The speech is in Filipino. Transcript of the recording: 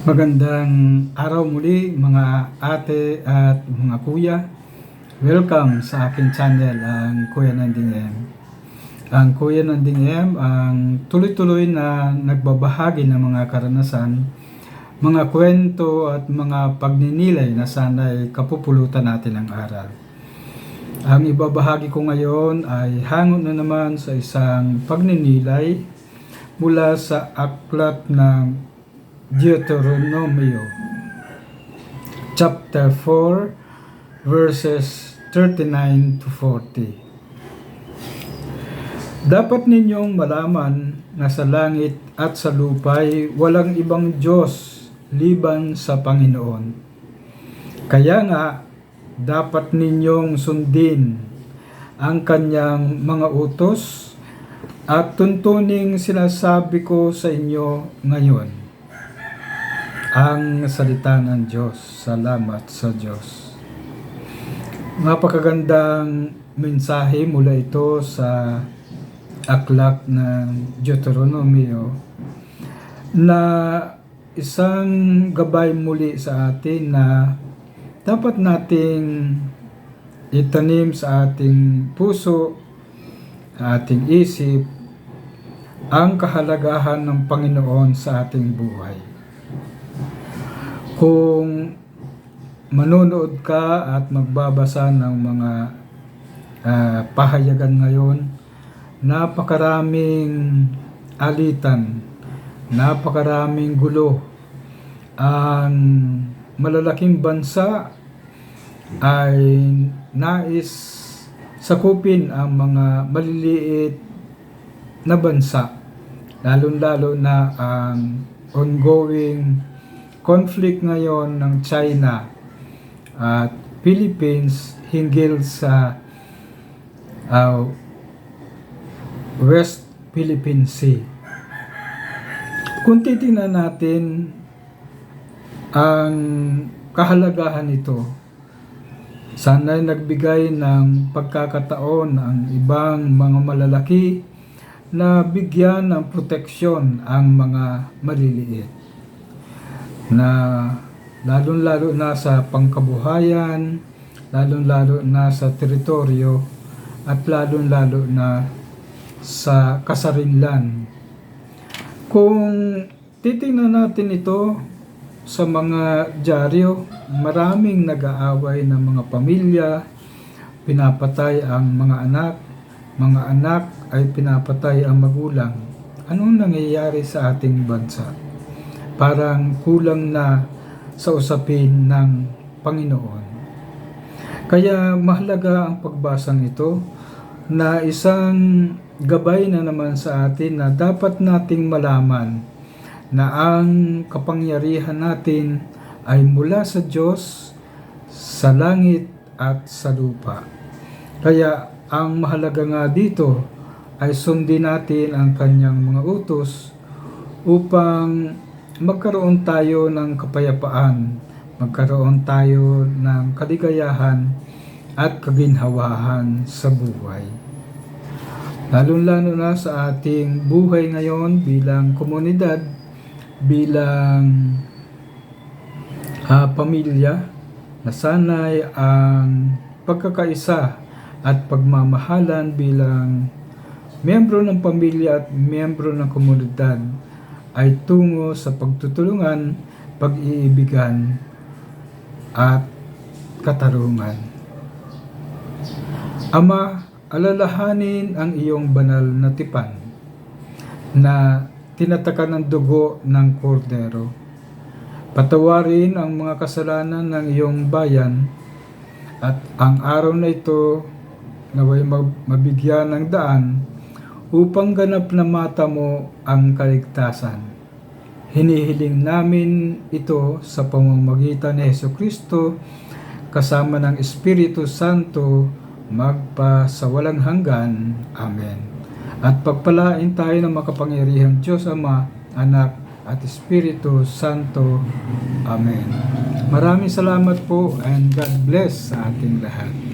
Magandang araw muli mga ate at mga kuya. Welcome sa aking channel, ang Kuya Nanding M. Ang Kuya Nanding M ang tuloy-tuloy na nagbabahagi ng mga karanasan, mga kwento at mga pagninilay na sana'y kapupulutan natin ang aral. Ang ibabahagi ko ngayon ay hango na naman sa isang pagninilay mula sa aklat ng Deuteronomio chapter 4 verses 39 to 40. Dapat ninyong malaman na sa langit at sa lupa'y walang ibang Diyos liban sa Panginoon. Kaya nga, dapat ninyong sundin ang kanyang mga utos at tuntuning sinasabi ko sa inyo ngayon ang salita ng Diyos. Salamat sa Diyos. Napakagandang mensahe mula ito sa aklat ng Deuteronomio na isang gabay muli sa atin na dapat nating itanim sa ating puso, ating isip, ang kahalagahan ng Panginoon sa ating buhay. Kung manonood ka at magbabasa ng mga ah, pahayagan ngayon, napakaraming alitan, napakaraming gulo. Ang malalaking bansa ay nais sakupin ang mga maliliit na bansa, lalong-lalo na ang ongoing conflict ngayon ng China at Philippines hinggil sa uh, West Philippine Sea. Kung titingnan natin ang kahalagahan nito, sana'y nagbigay ng pagkakataon ang ibang mga malalaki na bigyan ng proteksyon ang mga maliliit na lalong-lalo na sa pangkabuhayan, lalong-lalo na sa teritoryo, at lalong-lalo na sa kasarinlan. Kung titingnan natin ito sa mga dyaryo, maraming nag-aaway ng mga pamilya, pinapatay ang mga anak, mga anak ay pinapatay ang magulang. Anong nangyayari sa ating bansa? Parang kulang na sa usapin ng Panginoon. Kaya mahalaga ang pagbasang ito na isang gabay na naman sa atin na dapat nating malaman na ang kapangyarihan natin ay mula sa Diyos, sa langit at sa lupa. Kaya ang mahalaga nga dito ay sundin natin ang kanyang mga utos upang magkaroon tayo ng kapayapaan, magkaroon tayo ng kaligayahan at kaginhawahan sa buhay. Lalo-lalo na sa ating buhay ngayon bilang komunidad, bilang uh, pamilya, na sanay ang pagkakaisa at pagmamahalan bilang miyembro ng pamilya at miyembro ng komunidad ay tungo sa pagtutulungan, pag-iibigan, at katarungan. Ama, alalahanin ang iyong banal na tipan na tinatakan ng dugo ng kordero. Patawarin ang mga kasalanan ng iyong bayan at ang araw na ito naway mabigyan ng daan upang ganap na mata mo ang kaligtasan. Hinihiling namin ito sa pamamagitan ni Heso Kristo kasama ng Espiritu Santo magpa sa walang hanggan. Amen. At pagpalain tayo ng makapangyarihang Diyos Ama, Anak, at Espiritu Santo. Amen. Maraming salamat po and God bless sa ating lahat.